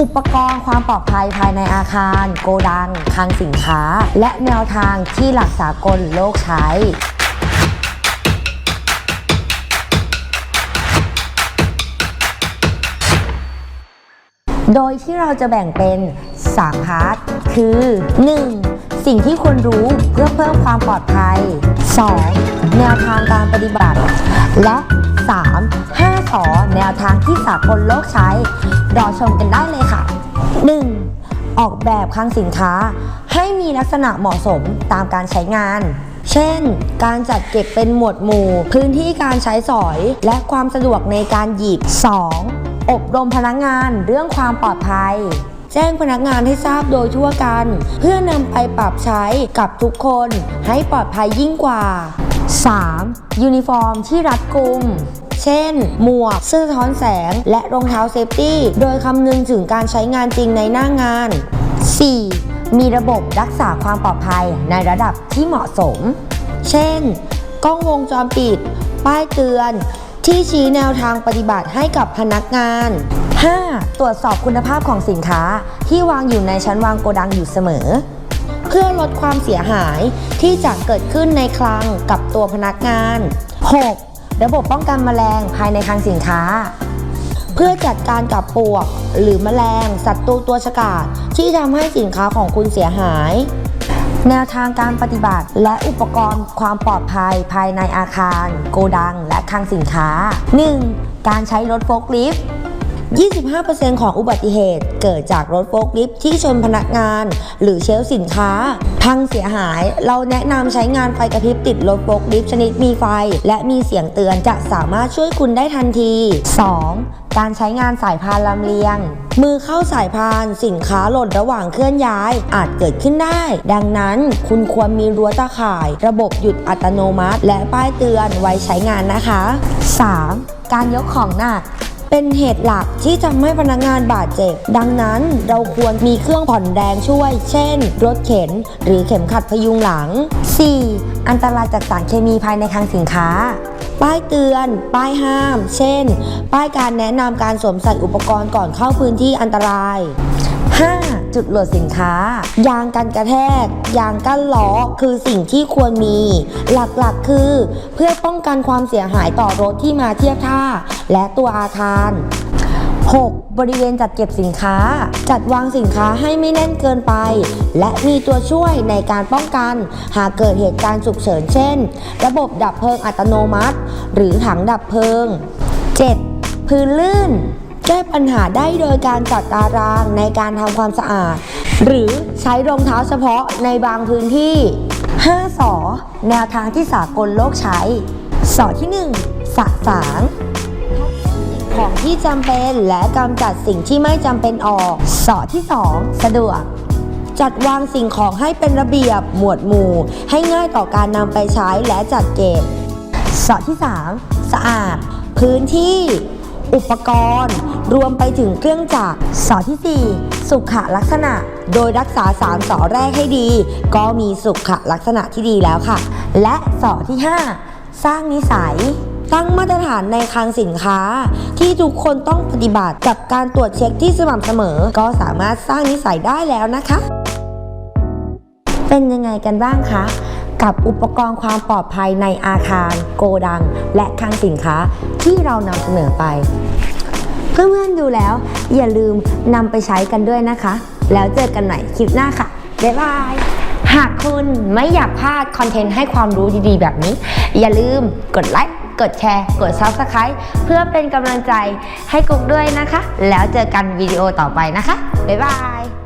อุปกรณ์ความปลอดภัยภายในอาคาร โกดังคลังสินค้า และแนวทางที่หลักสากลโลกใช้โดยที่เราจะแบ่งเป็น 3 พาร์ท คือ 1. สิ่งที่ควรรู้เพื่อเพิ่มความปลอดภัย 2. แนวทางการปฏิบัติ และ 3. 5สอแนวทางที่สากลโลกใช้ รอชมกันได้เลยค่ะ 1. ออกแบบคลังสินค้า ให้มีลักษณะเหมาะสมตามการใช้งาน เช่น การจัดเก็บเป็นหมวดหมู่ พื้นที่การใช้สอย และความสะดวกในการหยิบ 2. อบรมพนักงานเรื่องความปลอดภัยแจ้งพนักงานให้ทราบโดยทั่วกัน เพื่อนำไปปรับใช้กับทุกคนให้ปลอดภัยยิ่งกว่า 3. ยูนิฟอร์มที่รัดกุม เช่น หมวก เสื้อสะท้อนแสง และรองเท้าเซฟตี้ โดยคำนึงถึงการใช้งานจริงในหน้างาน 4. มีระบบรักษาความปลอดภัยในระดับที่เหมาะสม เช่น กล้องวงจรปิด ป้ายเตือน ที่ชี้แนวทางปฏิบัติให้กับพนักงาน 5. ตรวจสอบคุณภาพของสินค้าที่วางอยู่ในชั้นวางโกดังอยู่เสมอ เพื่อลดความเสียหายที่จะเกิดขึ้นในคลังกับตัวพนักงาน 6. ระบบป้องกันแมลงภายในคลังสินค้า เพื่อจัดการกับปลวก หรือแมลงศัตรูตัวฉกาจที่ทำให้สินค้าของคุณเสียหาย แนวทางการปฏิบัติและอุปกรณ์ความปลอดภัยภายในอาคาร โกดัง และคลังสินค้า 1. การใช้รถโฟล์คลิฟต์ 25%ของอุบัติเหตุเกิดจากรถโฟล์คลิฟที่ชนพนักงาน หรือเชลสินค้า พังเสียหาย เราแนะนำใช้งานไฟกระพริบติดรถโฟล์คลิฟชนิดมีไฟ และมีเสียงเตือนจะสามารถช่วยคุณได้ทันที 2. การใช้งานสายพานลำเลียง มือเข้าสายพานสินค้าหล่นระหว่างเคลื่อนย้ายอาจเกิดขึ้นได้ ดังนั้นคุณควรมีรั้วตาข่าย ระบบหยุดอัตโนมัติ และป้ายเตือนไว้ใช้งานนะคะ 3. การยกของหนัก เป็นเหตุหลักที่ทำให้พนักงานบาดเจ็บ ดังนั้นเราควรมีเครื่องผ่อนแรงช่วย เช่น รถเข็น หรือเข็มขัดพยุงหลัง 4. อันตรายจากสารเคมีภายในคลังสินค้า ป้ายเตือน ป้ายห้าม เช่น ป้ายการแนะนำการสวมใส่อุปกรณ์ก่อนเข้าพื้นที่อันตราย 5. จุดโหลดสินค้า ยางกันกระแทก ยางกั้นล้อคือสิ่งที่ควรมี หลักๆคือ เพื่อป้องกันความเสียหายต่อรถที่มาเทียบท่า และตัวอาคาร 6. บริเวณจัดเก็บสินค้า จัดวางสินค้าให้ไม่แน่นเกินไป และมีตัวช่วยในการป้องกัน หากเกิดเหตุการณ์ฉุกเฉินเช่น ระบบดับเพลิงอัตโนมัติ หรือถังดับเพลิง 7. พื้นลื่น แก้ปัญหาได้โดยการจัดตารางในการทำความสะอาด หรือใช้รองเท้าเฉพาะในบางพื้นที่ 5สอแนวทางที่สากลโลกใช้ สอที่ 1 สะสางของที่จำเป็นและกำจัดสิ่งที่ไม่จำเป็นออก สอที่ 2 สะดวก จัดวางสิ่งของให้เป็นระเบียบหมวดหมู่ ให้ง่ายต่อการนำไปใช้และจัดเก็บ สอที่ 3 สะอาด พื้นที่ อุปกรณ์ รวมไปถึงเครื่องจักรสอที่ 4 สุขลักษณะ โดยรักษาสามสอแรกให้ดี ก็มีสุขลักษณะที่ดีแล้วค่ะ และสอที่ 5 สร้างนิสัยตั้งมาตรฐานในคลังสินค้า ที่ทุกคนต้องปฏิบัติกับการตรวจเช็คที่สม่ำเสมอ ก็สามารถสร้างนิสัยได้แล้วนะคะ เป็นยังไงกันบ้างคะ กับอุปกรณ์ความปลอดภัยในอาคาร โกดัง และคลังสินค้าที่เรานำเสนอไป เพื่อนๆดูแล้ว อย่าลืมนำไปใช้กันด้วยนะคะ แล้วเจอกันใหม่คลิปหน้าค่ะ บ๊ายบาย หากคุณไม่อยากพลาดคอนเทนต์ให้ความรู้ดีๆ แบบนี้ อย่าลืมกดไลค์กดแชร์ กด Subscribe เพื่อเป็นกำลังใจให้กุ๊กด้วยนะคะ แล้วเจอกันวิดีโอต่อไปนะคะ บ๊ายบาย